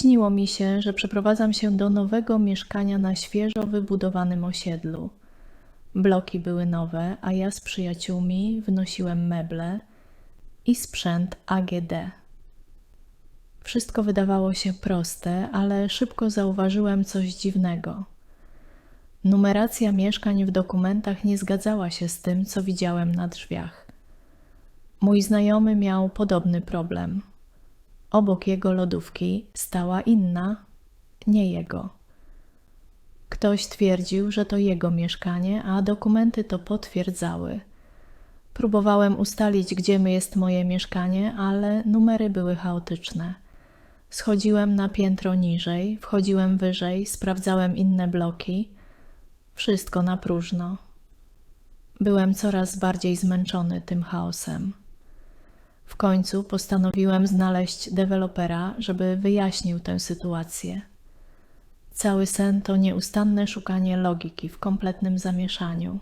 Śniło mi się, że przeprowadzam się do nowego mieszkania na świeżo wybudowanym osiedlu. Bloki były nowe, a ja z przyjaciółmi wnosiłem meble i sprzęt AGD. Wszystko wydawało się proste, ale szybko zauważyłem coś dziwnego. Numeracja mieszkań w dokumentach nie zgadzała się z tym, co widziałem na drzwiach. Mój znajomy miał podobny problem. Obok jego lodówki stała inna, nie jego. Ktoś twierdził, że to jego mieszkanie, a dokumenty to potwierdzały. Próbowałem ustalić, gdzie jest moje mieszkanie, ale numery były chaotyczne. Schodziłem na piętro niżej, wchodziłem wyżej, sprawdzałem inne bloki. Wszystko na próżno. Byłem coraz bardziej zmęczony tym chaosem. Końcu postanowiłem znaleźć dewelopera, żeby wyjaśnił tę sytuację. Cały sen to nieustanne szukanie logiki w kompletnym zamieszaniu.